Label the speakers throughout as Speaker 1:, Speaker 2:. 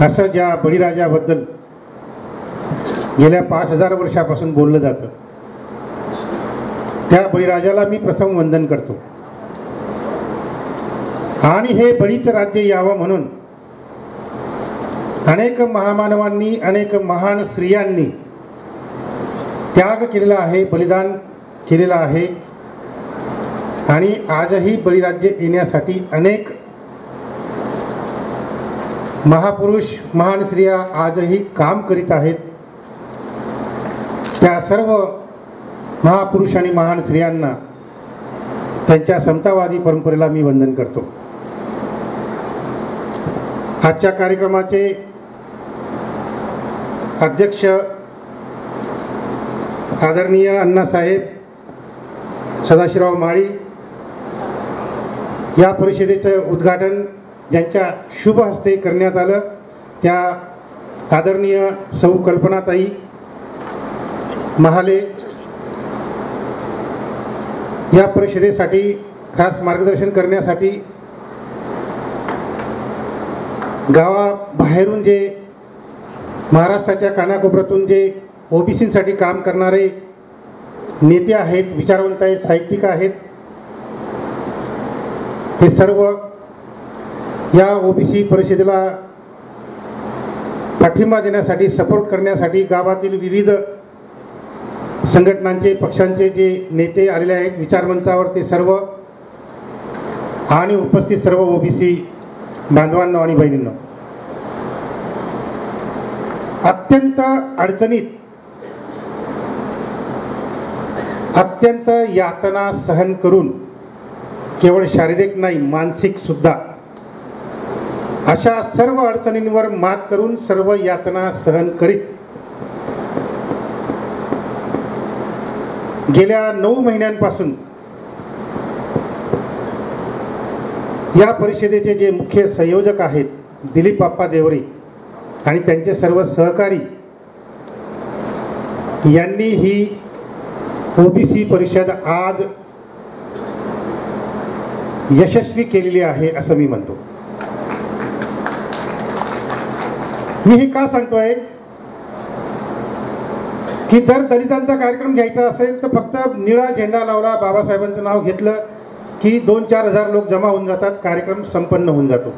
Speaker 1: असं ज्या बळीराजाबद्दल गेल्या पाच हजार वर्षापासून बोललं जातं त्या बळीराजाला मी प्रथम वंदन करतो. आणि हे बळीचं राज्य यावं म्हणून अनेक महामानवांनी अनेक महान स्त्रियांनी त्याग केलेला आहे बलिदान केलेलं आहे. आणि आजही बळीराज्य येण्यासाठी अनेक महापुरुष महान स्त्रिया आजही काम करीत आहेत. त्या सर्व महापुरुष आणि महान स्त्रियांना त्यांच्या समतावादी परंपरेला मी वंदन करतो. आजच्या कार्यक्रमाचे अध्यक्ष आदरणीय अण्णासाहेब सदाशिवराव माळी या परिषदेचं उद्घाटन ज्यांच्या शुभ हस्ते करण्यात आलं त्या आदरणीय सौ कल्पनाताई महाले या परिषदेसाठी खास मार्गदर्शन करण्यासाठी गावाबाहेरून जे महाराष्ट्राच्या कानाकोपऱ्यातून जे ओबीसीसाठी काम करणारे नेते आहेत विचारवंत आहेत साहित्यिक आहेत हे सर्व या ओबीसी परिषदेला पाठिंबा देण्यासाठी सपोर्ट करण्यासाठी गावातील विविध संघटनांचे पक्षांचे जे नेते आलेले आहेत विचारमंचावर ते सर्व आणि उपस्थित सर्व ओबीसी बांधवांनो आणि बहिणींना अत्यंत अडचणीत अत्यंत यातना सहन करून केवळ शारीरिक नाही मानसिक सुद्धा अशा सर्व अडचणींवर मात करून सर्व यातना सहन करीत. गेल्या नऊ महिन्यांपासून या परिषदेचे जे मुख्य संयोजक आहेत दिलीप बाप्पा देवरे आणि त्यांचे सर्व सहकारी यांनी ही ओबीसी परिषद आज यशस्वी केलेली आहे असं मी म्हणतो. मी हे का सांगतोय? की जर दलितांचा कार्यक्रम घ्यायचा असेल तर फक्त निळा झेंडा लावला बाबासाहेबांचं नाव घेतलं की दोन चार हजार लोक जमा होऊन जातात कार्यक्रम संपन्न होऊन जातो.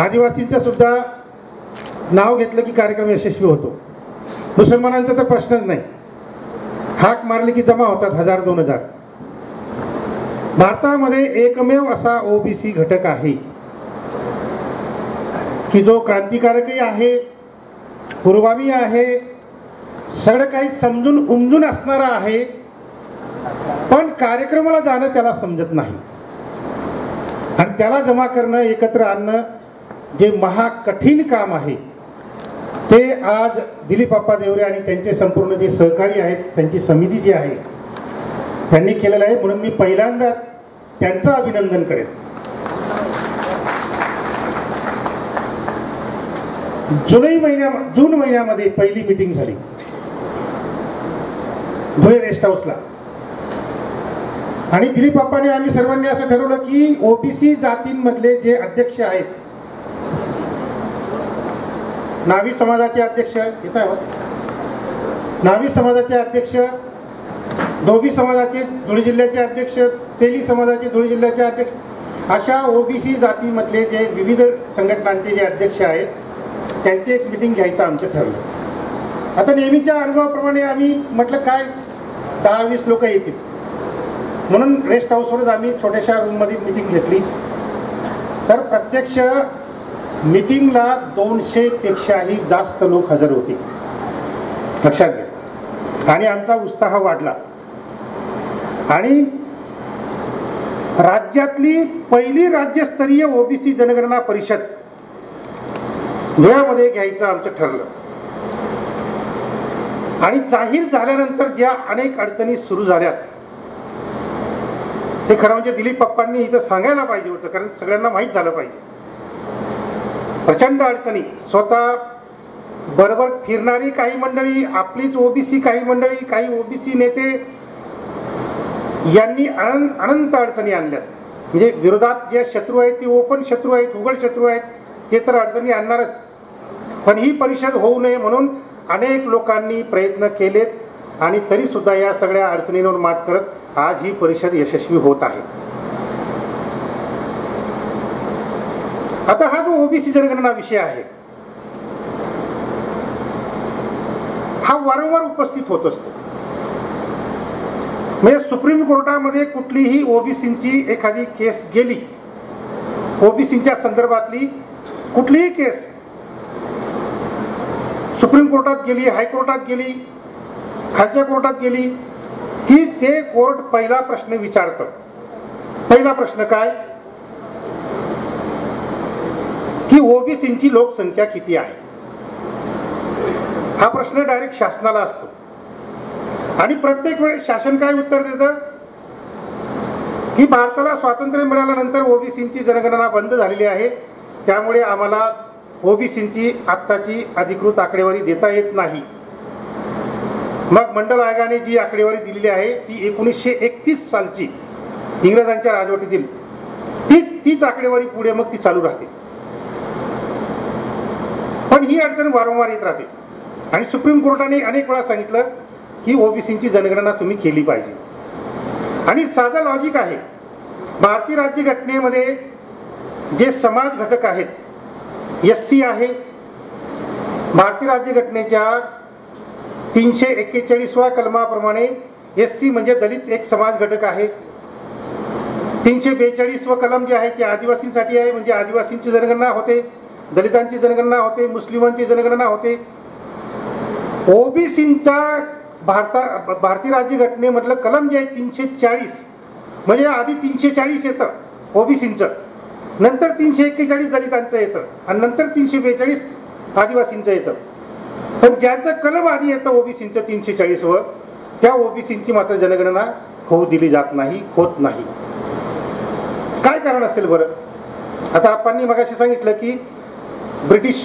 Speaker 1: आदिवासींचं सुद्धा नाव घेतलं की कार्यक्रम यशस्वी होतो. मुसलमानांचा तर प्रश्नच नाही. हाक मारली की जमा होतात हजार दोन हजार. भारतामध्ये एकमेव असा ओबीसी घटक आहे. की जो क्रांतिकारकही आहे पूर्वामी आहे सगळं काही समजून उमजून असणारा आहे पण कार्यक्रमाला जाणं त्याला समजत नाही. आणि त्याला जमा करणं एकत्र आणणं जे महाकठीण काम आहे ते आज दिलीप बाप्पा देवरे आणि त्यांचे संपूर्ण जे सहकारी आहेत त्यांची समिती जी आहे त्यांनी केलेलं आहे. म्हणून मी पहिल्यांदा त्यांचं अभिनंदन करेन. जुलै महिन्या जून महिन्यामध्ये पहिली मिटिंग झाली. धुळे रेस्ट हाऊसला आणि दिलीप बाप्पाने आम्ही सर्वांनी असं ठरवलं की ओबीसी जातींमधले जे अध्यक्ष आहेत नावी समाजाचे अध्यक्ष येत आहे नावी समाजाचे अध्यक्ष धोबी समाजाचे धुळे जिल्ह्याचे अध्यक्ष तेली समाजाचे धुळे जिल्ह्याचे अध्यक्ष अशा ओबीसी जातीमधले जे विविध संघटनांचे जे अध्यक्ष आहेत त्यांची एक मिटिंग घ्यायचं आमचं ठरलं. आता नेहमीच्या अनुभवाप्रमाणे आम्ही म्हटलं काय? दहा वीस लोक येतील. म्हणून रेस्ट हाऊसवरच आम्ही छोट्याशा रूममध्ये मिटिंग घेतली. तर प्रत्यक्ष मिटिंगला दोनशेपेक्षाही जास्त लोक हजर होते. लक्षात घ्या. आणि आमचा उत्साह वाढला. आणि राज्यातली पहिली राज्यस्तरीय ओबीसी जनगणना परिषद धुळ्यामध्ये घ्यायचं आमचं ठरलं. आणि जाहीर झाल्यानंतर ज्या अनेक अडचणी सुरू झाल्या ते खरं म्हणजे दिलीप पप्पांनी इथं सांगायला पाहिजे होतं कारण सगळ्यांना माहीत झालं पाहिजे. प्रचंड अडचणी. स्वतः बरोबर फिरणारी काही मंडळी आपलीच ओबीसी काही मंडळी काही ओबीसी नेते यांनी अनंत अनंत अडचणी आणल्यात. म्हणजे विरोधात जे शत्रू आहेत ते ओपन शत्रू आहेत उघड शत्रू आहेत ते तर अडचणी आणणारच. पण ही परिषद होऊ नये म्हणून अनेक लोकांनी प्रयत्न केलेत आणि तरी सुद्धा या सगळ्या अडचणींवर मात करत आज ही परिषद यशस्वी होत आहे. आता हा जो ओबीसी जनगणना विषय आहे हा वारंवार उपस्थित होत असतो. म्हणजे सुप्रीम कोर्टामध्ये कुठलीही ओबीसीची एखादी केस गेली ओबीसीच्या संदर्भातली कुठलीही केस सुप्रीम कोर्टात गेली हायकोर्टात गेली खालच्या कोर्टात गेली की ते कोर्ट पहिला प्रश्न विचारतं. पहिला प्रश्न काय? की ओबीसींची लोकसंख्या किती आहे? हा प्रश्न डायरेक्ट शासनाला असतो. आणि प्रत्येक वेळेस शासन काय उत्तर देतं? की भारताला स्वातंत्र्य मिळाल्यानंतर ओबीसींची जनगणना बंद झालेली आहे. त्यामुळे आम्हाला ओबीसींची आत्ताची अधिकृत आकडेवारी देता येत नाही. मग मंडल आयोगाने जी आकडेवारी दिलेली आहे ती एकोणीसशे एकतीस सालची इंग्रजांच्या राजवटीतील ती तीच आकडेवारी पुढे मग ती चालू राहते. पण ही अडचण वारंवार येत राहते. आणि सुप्रीम कोर्टाने अनेक वेळा सांगितलं की ओबीसीची जनगणना तुम्ही केली पाहिजे. आणि साधा लॉजिक आहे भारतीय राज्य घटनेमध्ये जे समाज घटक आहेत एस सी आहे. भारतीय राज्यघटनेच्या तीनशे एक्केचाळीसव्या कलमाप्रमाणे एस सी म्हणजे दलित एक समाज घटक आहे. तीनशे बेचाळीसवं कलम जे आहे ते आदिवासींसाठी आहे म्हणजे आदिवासींची जनगणना होते दलितांची जनगणना होते मुस्लिमांची जनगणना होते. ओबीसींचा भारता भारतीय राज्यघटनेमधलं कलम जे आहे तीनशे चाळीस म्हणजे आधी तीनशे चाळीस येतं ओबीसींचं. नंतर तीनशे एक्केचाळीस दलितांचं येतं आणि नंतर तीनशे बेचाळीस आदिवासींचं येतं. पण ज्यांचं कलम आधी येतं ओबीसींचं तीनशे चाळीसवर त्या ओबीसींची मात्र जनगणना होऊ दिली जात नाही होत नाही. काय कारण असेल बरं? आता आपण मगाशी सांगितलं की ब्रिटिश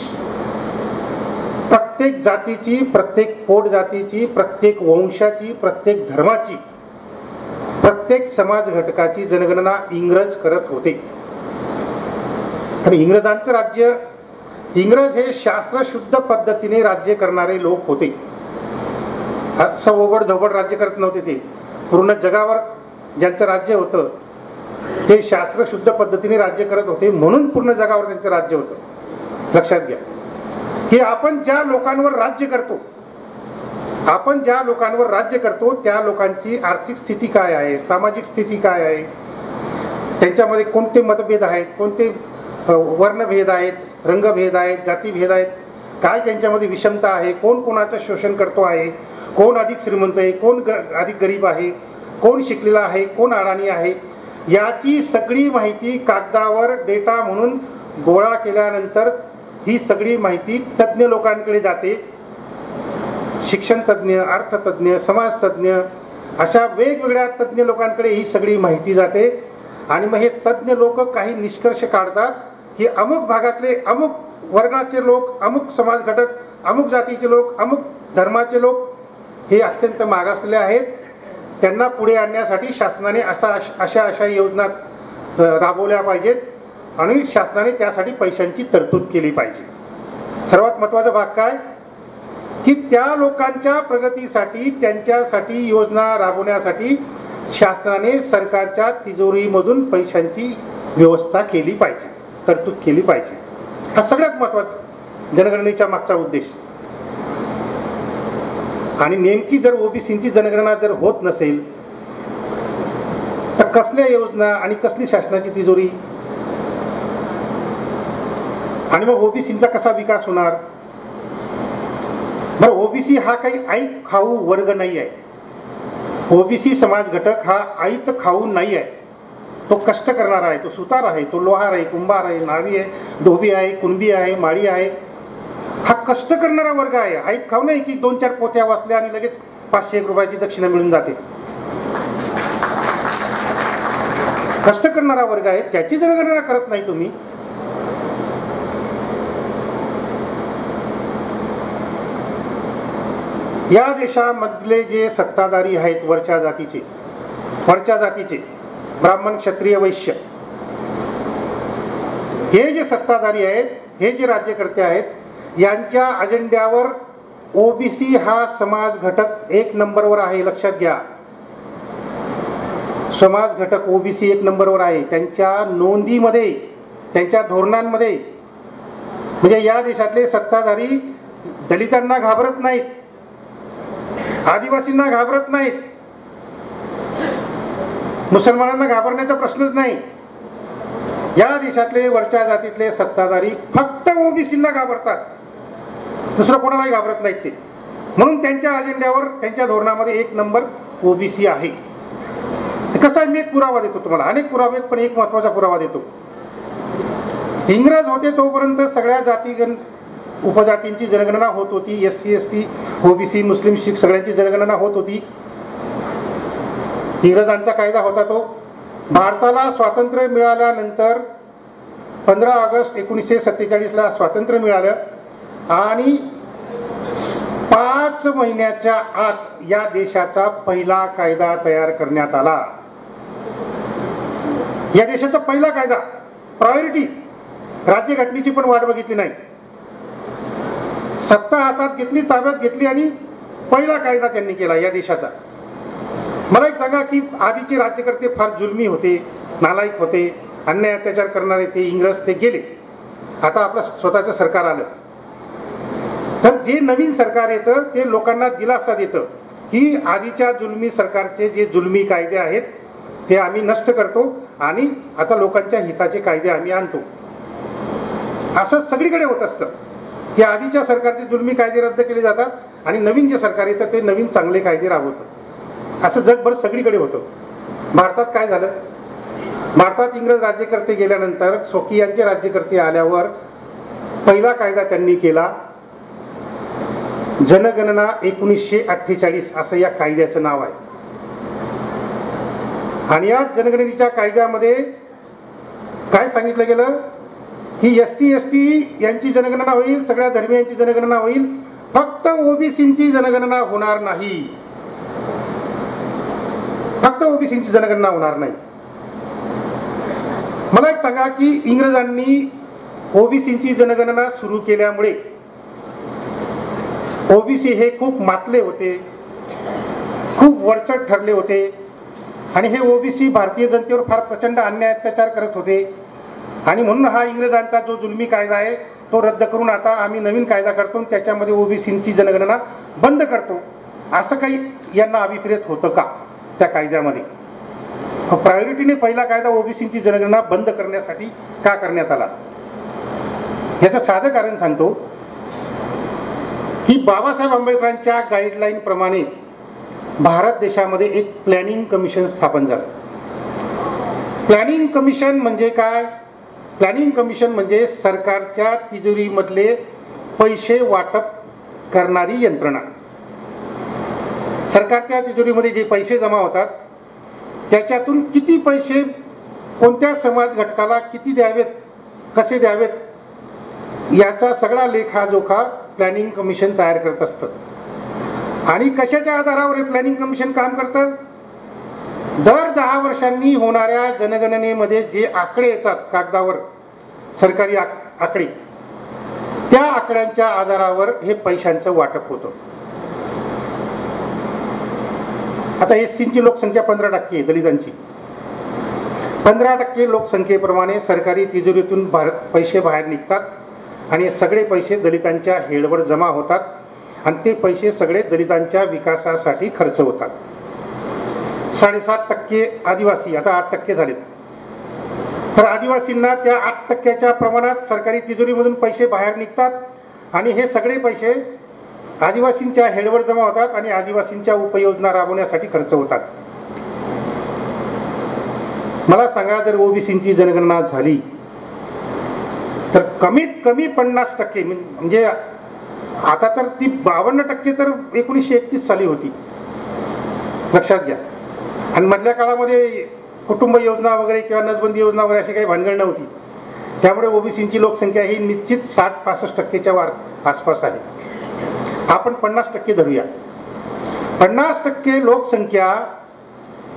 Speaker 1: प्रत्येक जातीची प्रत्येक पोट जातीची प्रत्येक वंशाची प्रत्येक धर्माची प्रत्येक समाज घटकाची जनगणना इंग्रज करत होते. आणि इंग्रजांचं राज्य इंग्रज हे शास्त्रशुद्ध पद्धतीने राज्य करणारे लोक होते. असं ओबड धोबड राज्य करत नव्हते ते. पूर्ण जगावर ज्यांचं राज्य होतं ते शास्त्रशुद्ध पद्धतीने राज्य करत होते म्हणून पूर्ण जगावर त्यांचं राज्य होतं. लक्षात घ्या. की आपण ज्या लोकांवर राज्य करतो आपण ज्या लोकांवर राज्य करतो त्या लोकांची आर्थिक स्थिती काय आहे सामाजिक स्थिती काय आहे त्यांच्यामध्ये कोणते मतभेद आहेत कोणते वर्णभेद आहेत रंगभेद आहेत जातीभेद आहेत काय त्यांच्यामध्ये विषमता आहे कोण कोणाचं शोषण करतो आहे कोण अधिक श्रीमंत आहे कोण ग अधिक गरीब आहे कोण शिकलेला आहे कोण अडाणी आहे याची सगळी माहिती कागदावर डेटा म्हणून गोळा केल्यानंतर ही सगळी माहिती तज्ज्ञ लोकांकडे जाते. शिक्षण तज्ज्ञ अर्थतज्ज्ञ समाजतज्ज्ञ अशा वेगवेगळ्या तज्ज्ञ लोकांकडे ही सगळी माहिती जाते. आणि मग हे तज्ज्ञ लोक काही निष्कर्ष काढतात की अमुक भागातले अमुक वर्णाचे लोक अमुक समाज घटक अमुक जातीचे लोक अमुक धर्माचे लोक हे अत्यंत मागासले आहेत. त्यांना पुढे आणण्यासाठी शासनाने असा अशा अशा योजना राबवल्या पाहिजेत आणि शासनाने त्यासाठी पैशांची तरतूद केली पाहिजे. सर्वात महत्त्वाचा भाग काय? की त्या लोकांच्या प्रगतीसाठी त्यांच्यासाठी योजना राबवण्यासाठी शासनाने सरकारच्या तिजोरीमधून पैशांची व्यवस्था केली पाहिजे. तरतूद केली पाहिजे. हा सगळ्यात महत्त्वाचा जनगणनेच्या मागचा उद्देश. आणि नेमकी जर ओबीसीची जनगणना जर होत नसेल तर कसल्या योजना आणि कसली शासनाची तिजोरी? आणि मग ओबीसीचा कसा विकास होणार? बरं ओबीसी हा काही ऐक खाऊ वर्ग नाही आहे. ओबीसी समाज घटक हा ऐत खाऊ नाही आहे. तो कष्ट करणारा आहे तो सुतार आहे तो लोहार आहे कुंभार आहे नावी आहे धोबी आहे कुणबी आहे माळी आहे. हा कष्ट करणारा वर्ग आहे. ऐत खाऊ नाही की दोन चार पोत्या वाचल्या आणि लगेच पाचशे एक रुपयाची दक्षिणा मिळून जाते. कष्ट करणारा वर्ग आहे त्याची जनगणना करत नाही तुम्ही. या देशामधले जे सत्ताधारी आहेत वरच्या जातीचे वरच्या जातीचे ब्राह्मण क्षत्रिय वैश्य. हे जे सत्ताधारी आहेत हे जे राज्यकर्ते आहेत यांच्या अजेंड्यावर ओबीसी हा समाज घटक एक नंबरवर आहे लक्षात घ्या. समाज घटक ओबीसी एक नंबरवर आहे. त्यांच्या नोंदीमध्ये त्यांच्या धोरणांमध्ये म्हणजे या देशातले सत्ताधारी दलितांना घाबरत नाहीत आदिवासींना घाबरत नाहीत मुसलमानांना घाबरण्याचा प्रश्नच नाही. या देशातले वरच्या जातीतले सत्ताधारी फक्त ओबीसींना घाबरतात. दुसरं कोणालाही घाबरत नाहीत ते. म्हणून त्यांच्या अजेंड्यावर त्यांच्या धोरणामध्ये एक नंबर ओबीसी आहे. कसा मी एक पुरावा देतो तुम्हाला? अनेक पुरावे आहेत, पण एक महत्त्वाचा पुरावा देतो. इंग्रज होते तोपर्यंत सगळ्या जातीगण उपजातींची जनगणना होत होती. S C S T OBC मुस्लिम शीख सगळ्यांची जनगणना होत होती. इंग्रजांचा कायदा होता तो. भारताला स्वातंत्र्य मिळाल्यानंतर पंधरा ऑगस्ट एकोणीसशे सत्तेचाळीसला स्वातंत्र्य मिळालं. आणि पाच महिन्याच्या आत या देशाचा पहिला कायदा तयार करण्यात आला. या देशाचा पहिला कायदा प्रायोरिटी राज्यघटनेची पण वाट बघितली नाही. सत्ता हातात घेतली ताब्यात घेतली आणि पहिला कायदा त्यांनी केला या देशाचा. मला एक सांगा की आधीचे राज्यकर्ते फार जुलमी होते नालायक होते अन्याय अत्याचार करणारे ते इंग्रज ते गेले. आता आपलं स्वतःचं सरकार आलं. तर जे नवीन सरकार येतं ते लोकांना दिलासा देतं की आधीच्या जुलमी सरकारचे जे जुलमी कायदे आहेत ते आम्ही नष्ट करतो आणि आता लोकांच्या हिताचे कायदे आम्ही आणतो. असं सगळीकडे होत असतं. की आधीच्या सरकारचे जुलमी कायदे रद्द केले जातात आणि नवीन जे सरकार येतं ते नवीन चांगले कायदे राबवतं असं जगभर सगळीकडे होतं. भारतात काय झालं? भारतात इंग्रज राज्यकर्ते गेल्यानंतर स्वकीयांचे राज्यकर्ते आल्यावर पहिला कायदा त्यांनी केला जनगणना एकोणीसशे अठ्ठेचाळीस असं या कायद्याचं नाव आहे. आणि या जनगणनेच्या कायद्यामध्ये काय सांगितलं गेलं? की एस सी एस टी यांची जनगणना होईल सगळ्या धर्मियांची जनगणना होईल फक्त ओबीसीची जनगणना होणार नाही. ओबीसीची जनगणना होणार नाही. मला एक सांगा की इंग्रजांनी ओबीसीची जनगणना सुरू केल्यामुळे ओबीसी हे खूप मातले होते खूप वरचढ ठरले होते आणि हे ओबीसी भारतीय जनतेवर फार प्रचंड अन्याय अत्याचार करत होते. आणि म्हणून हा इंग्रजांचा जो जुलमी कायदा आहे तो रद्द करून आता आम्ही नवीन कायदा करतो आणि त्याच्यामध्ये ओबीसीची जनगणना बंद करतो. असं काही यांना अभिप्रेत होतं का? त्या कायद्यामध्ये. प्रायोरिटीने पहिला कायदा ओबीसीची जनगणना बंद करण्यासाठी का करण्यात आला? याचं साधं कारण सांगतो की बाबासाहेब आंबेडकरांच्या गाईडलाईन प्रमाणे भारत देशामध्ये एक प्लॅनिंग कमिशन स्थापन झालं. प्लॅनिंग कमिशन म्हणजे काय? प्लॅनिंग कमिशन म्हणजे सरकारच्या तिजोरीमधले पैसे वाटप करणारी यंत्रणा. सरकारच्या तिजोरीमध्ये जे पैसे जमा होतात त्याच्यातून किती पैसे कोणत्या समाज घटकाला किती द्यावेत कसे द्यावेत याचा सगळा लेखाजोखा प्लॅनिंग कमिशन तयार करत असतं. आणि कशाच्या आधारावर हे प्लॅनिंग कमिशन काम करतं? दर दहा वर्षांनी होणाऱ्या जनगणनेमध्ये जे आकडे येतात कागदावर सरकारी आक- आकडे त्या आकड्यांच्या आधारावर हे पैशांचं वाटप होतं. आता एस सीची लोकसंख्या पंधरा टक्के आहे दलितांची. पंधरा टक्के लोकसंख्येप्रमाणे सरकारी तिजोरीतून बाहेर पैसे बाहेर निघतात आणि सगळे पैसे दलितांच्या हेडवर जमा होतात आणि ते पैसे सगळे दलितांच्या विकासासाठी खर्च होतात. साडेसात टक्के आदिवासी आता आठ टक्के झालेत. तर आदिवासींना त्या आठ टक्क्याच्या प्रमाणात सरकारी तिजोरीमधून पैसे बाहेर निघतात आणि हे सगळे पैसे आदिवासींच्या हेडवर जमा होतात आणि आदिवासींच्या उपयोजना राबवण्यासाठी खर्च होतात. मला सांगा जर ओबीसीची जनगणना झाली तर कमीत कमी पन्नास टक्के म्हणजे आता तर ती बावन्न टक्के तर एकोणीसशे एकतीस साली होती. लक्षात घ्या. आणि मधल्या काळामध्ये कुटुंब योजना वगैरे किंवा नसबंदी योजना वगैरे अशी काही भानगड नव्हती. त्यामुळे ओबीसीची लोकसंख्या ही निश्चित साठ पासष्ट टक्केच्या वार आसपास आहे. आपण पन्नास टक्के धरूया. पन्नास टक्के लोकसंख्या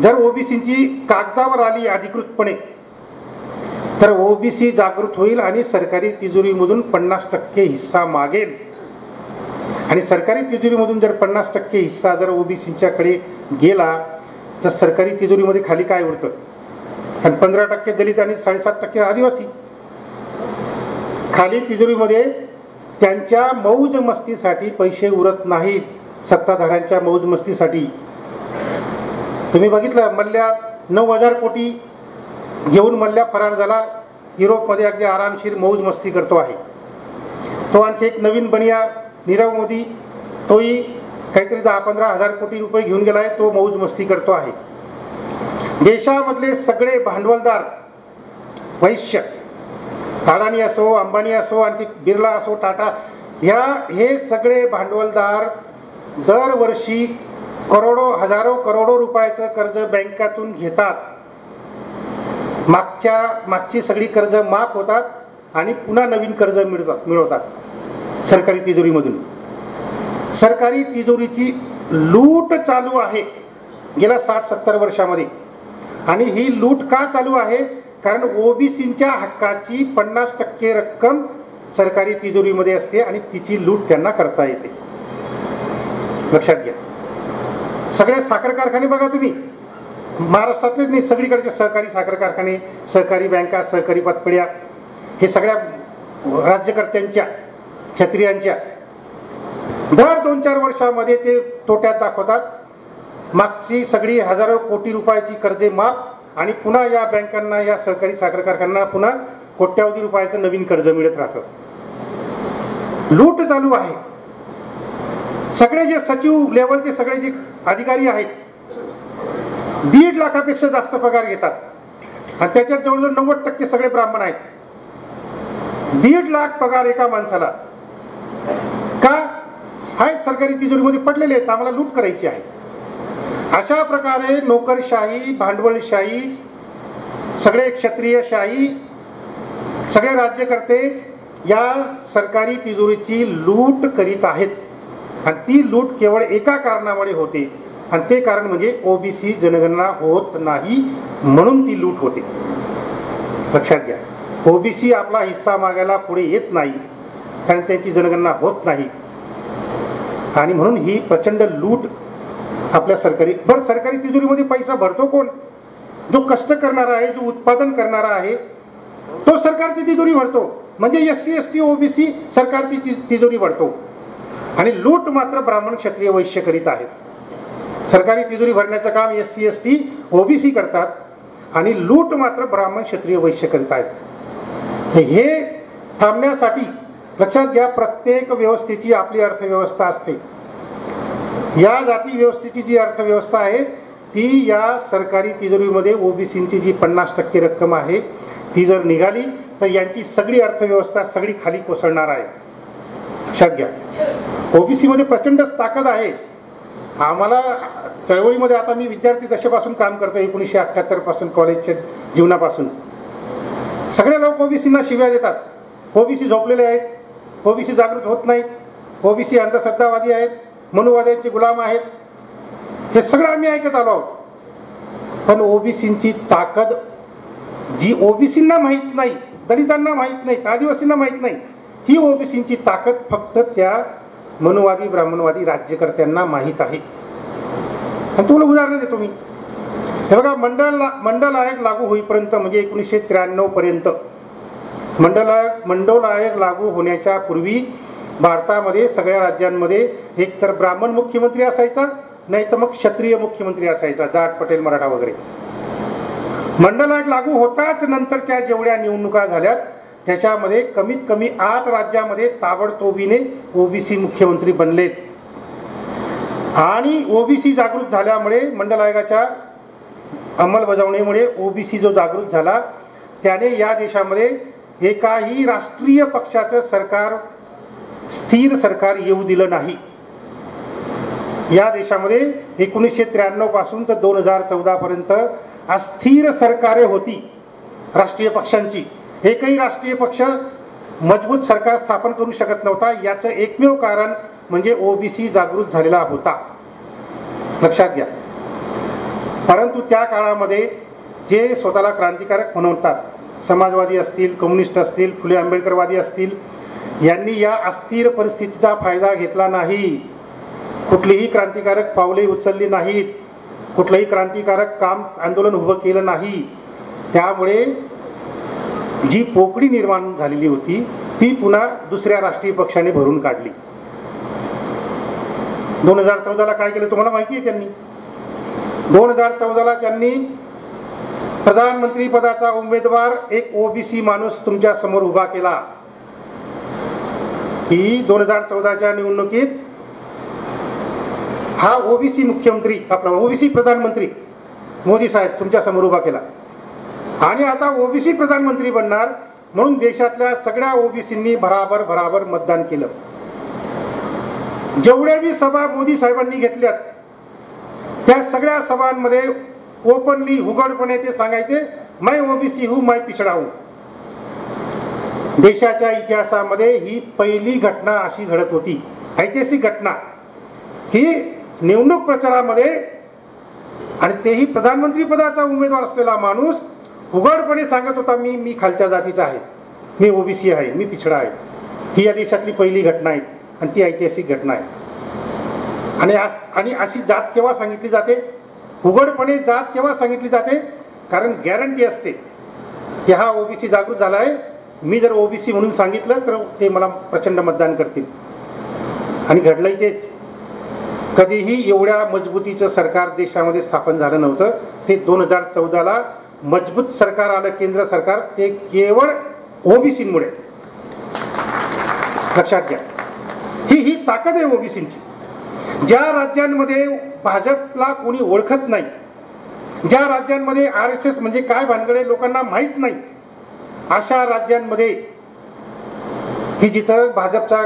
Speaker 1: जर ओबीसीची कागदावर आली अधिकृतपणे तर ओबीसी जागृत होईल आणि सरकारी तिजोरीमधून पन्नास टक्के हिस्सा मागेल. आणि सरकारी तिजोरीमधून जर पन्नास टक्के हिस्सा जर ओबीसीच्याकडे गेला तर सरकारी तिजोरीमध्ये खाली काय उरतं? आणि पंधरा टक्के दलित आणि साडेसात टक्के आदिवासी. खाली तिजोरीमध्ये त्यांच्या मौज मस्तीसाठी पैसे उरत नाहीत सत्ताधाऱ्यांच्या मौज मस्तीसाठी. तुम्ही बघितलं मल्ल्या नऊ हजार कोटी घेऊन मल्ल्या फरार झाला युरोपमध्ये अगदी आरामशीर मौज मस्ती करतो आहे. तो आणखी एक नवीन बनिया नीरव मोदी तोही काहीतरी दहा पंधरा हजार कोटी रुपये घेऊन गेला आहे तो मौज मस्ती करतो आहे. देशामधले सगळे भांडवलदार वैश्य अडाणी असो अंबानी असो आणखी बिर्ला असो टाटा ह्या हे सगळे भांडवलदार दरवर्षी करोडो हजारो करोडो रुपयाचं कर्ज बँकातून घेतात. मागच्या मागची सगळी कर्ज माफ होतात आणि पुन्हा नवीन कर्ज मिळतात मिळवतात सरकारी तिजोरीमधून. सरकारी तिजोरीची लूट चालू आहे गेल्या साठ सत्तर वर्षामध्ये. आणि ही लूट का चालू आहे? कारण ओबीसीच्या हक्काची पन्नास टक्के रक्कम सरकारी तिजोरीमध्ये असते आणि तिची लूट त्यांना करता येते. लक्षात घ्या. सगळे साखर कारखाने बघा तुम्ही. महाराष्ट्रातलेच नाही सगळीकडचे सहकारी साखर कारखाने सहकारी बँका सहकारी पातपड्या हे सगळ्या राज्यकर्त्यांच्या क्षत्रियांच्या. दर दोन चार वर्षामध्ये ते तोट्यात दाखवतात. मागची सगळी हजारो कोटी रुपयाची कर्जे माफ आणि पुन्हा या बँकांना या सहकारी साखर कारखान्यांना पुन्हा कोट्यावधी रुपयाचं नवीन कर्ज मिळत राहतं. लूट चालू आहे. सगळे जे सचिव लेवलचे सगळे जे अधिकारी आहेत दीड लाखापेक्षा जास्त पगार घेतात. आणि त्याच्यात जवळजवळ नव्वद टक्के सगळे ब्राह्मण आहेत. दीड लाख पगार एका माणसाला. का? हाय सरकारी तिजोरीमध्ये पडलेले आहेत आम्हाला लूट करायची आहे. अशा प्रकारे नोकरशाही भांडवलशाही सगळे क्षत्रियशाही सगळे राज्यकर्ते या सरकारी तिजोरीची लूट करीत आहेत. आणि ती लूट केवळ एका कारणामुळे होते. आणि ते कारण म्हणजे ओबीसी जनगणना होत नाही म्हणून ती लूट होते. लक्षात घ्या. ओबीसी आपला हिस्सा मागायला पुढे येत नाही. कारण त्याची जनगणना होत नाही. आणि म्हणून ही प्रचंड लूट आपल्या सरकारी बरं सरकारी तिजोरीमध्ये पैसा भरतो कोण? जो कष्ट करणारा आहे जो उत्पादन करणारा आहे तो सरकारची तिजोरी भरतो. म्हणजे S C S T OBC सरकारची तिजोरी भरतो. आणि लूट मात्र ब्राह्मण क्षत्रिय वैश्य करीत आहेत. सरकारी तिजोरी भरण्याचं काम S C S T OBC करतात आणि लूट मात्र ब्राह्मण क्षत्रिय वैश्य करीत आहेत. हे थांबण्यासाठी लक्षात घ्या प्रत्येक व्यवस्थेची आपली अर्थव्यवस्था असते. या जाती व्यवस्थेची जी अर्थव्यवस्था आहे ती या सरकारी तिजोरीमध्ये ओबीसींची जी पन्नास टक्के रक्कम आहे ती जर निघाली तर यांची सगळी अर्थव्यवस्था सगळी खाली कोसळणार आहे. लक्षात घ्या. ओबीसीमध्ये प्रचंडच ताकद आहे. आम्हाला चळवळीमध्ये आता मी विद्यार्थी दशेपासून काम करतो एकोणीसशे अठ्ठ्याहत्तरपासून कॉलेजच्या जीवनापासून. सगळे लोक ओबीसींना शिव्या देतात. ओबीसी झोपलेले आहेत. ओबीसी जागृत होत नाहीत. ओबीसी अंधश्रद्धावादी आहेत. मनुवाद्याचे गुलाम आहेत. हे सगळं आम्ही ऐकत आलो आहोत. पण ओबीसींची ताकद जी ओबीसींना माहीत नाही दलितांना माहीत नाही आदिवासींना माहीत नाही ही ओबीसींची ताकद फक्त त्या मनुवादी ब्राह्मणवादी राज्यकर्त्यांना माहीत आहे. आणि तुम्हाला उदाहरण देतो मी. हे बघा मंडल मंडल आयोग लागू होईपर्यंत म्हणजे एकोणीसशे त्र्याण्णव पर्यंत मंडल आयोग मंडल आयोग लागू होण्याच्या पूर्वी भारतामध्ये सगळ्या राज्यांमध्ये एक तर ब्राह्मण मुख्यमंत्री असायचा नाही तर मग क्षत्रिय मुख्यमंत्री असायचा जाट पटेल मराठा वगैरे. मंडल आयोग लागू होताच नंतरच्या जेवढ्या निवडणुका झाल्यात त्याच्यामध्ये कमीत कमी आठ राज्यामध्ये ताबडतोबीने ओबीसी मुख्यमंत्री बनलेत. आणि ओबीसी जागृत झाल्यामुळे मंडल आयोगाच्या अंमलबजावणीमुळे ओबीसी जो जागृत झाला त्याने या देशामध्ये एकाही राष्ट्रीय पक्षाचं सरकार स्थिर सरकार येऊ दिलं नाही. या देशामध्ये एकोणीसशे त्र्याण्णवपासून तर दोन हजार चौदा पर्यंत अस्थिर सरकारे होती राष्ट्रीय पक्षांची. एकही राष्ट्रीय पक्ष मजबूत सरकार स्थापन करू शकत नव्हता. याचं एकमेव कारण म्हणजे ओबीसी जागृत झालेला होता. लक्षात घ्या. परंतु त्या काळामध्ये जे स्वतःला क्रांतिकारक म्हणवतात समाजवादी असतील कम्युनिस्ट असतील फुले आंबेडकरवादी असतील यांनी या अस्थिर परिस्थितीचा फायदा घेतला नाही. कुठलीही क्रांतिकारक पावले उचलली नाहीत. कुठलंही क्रांतिकारक काम आंदोलन उभं केलं नाही. त्यामुळे जी पोकळी निर्माण झालेली होती ती पुन्हा दुसऱ्या राष्ट्रीय पक्षाने भरून काढली. दोन हजार चौदाला काय केलं तुम्हाला माहिती आहे त्यांनी? दोन हजार चौदाला त्यांनी प्रधानमंत्री पदाचा उमेदवार एक ओबीसी माणूस तुमच्यासमोर उभा केला. ही दोन हजार चौदाच्या निवडणुकीत हा ओबीसी मुख्यमंत्री आपला ओबीसी प्रधानमंत्री मोदी साहेब तुमच्यासमोर उभा केला. आणि आता ओबीसी प्रधानमंत्री बनणार म्हणून देशातल्या सगळ्या ओबीसींनी भराभर भराभर मतदान केलं. जेवढ्या बी सभा मोदी साहेबांनी घेतल्यात त्या सगळ्या सभांमध्ये ओपनली उघडपणे ते सांगायचे मै ओबीसी हू मै पिछडा हूं. देशाच्या इतिहासामध्ये ही पहिली घटना अशी घडत होती. ऐतिहासिक घटना. ही निवडणूक प्रचारामध्ये आणि तेही प्रधानमंत्री पदाचा उमेदवार असलेला माणूस उघडपणे सांगत होता मी मी खालच्या जातीचा आहे. मी ओबीसी आहे. मी पिछडा आहे. ही या देशातली पहिली घटना आहे आणि ती ऐतिहासिक घटना आहे. आणि आणि अशी जात केव्हा सांगितली जाते? उघडपणे जात केव्हा सांगितली जाते? कारण गॅरंटी असते की हा ओबीसी जागृत झाला आहे. मी जर ओबीसी म्हणून सांगितलं तर ते मला प्रचंड मतदान करतील. आणि घडलंही तेच. कधीही एवढ्या मजबूतीचं सरकार देशामध्ये स्थापन झालं नव्हतं. ते दोन हजार चौदाला मजबूत सरकार आलं केंद्र सरकार. ते केवळ ओबीसीमुळे लक्षात घ्या. ही ही ताकद आहे ओबीसींची ज्या राज्यांमध्ये भाजपला कोणी ओळखत नाही ज्या राज्यांमध्ये आर एस एस म्हणजे काय भानगडे लोकांना माहीत नाही अशा राज्यांमध्ये की जिथं भाजपचा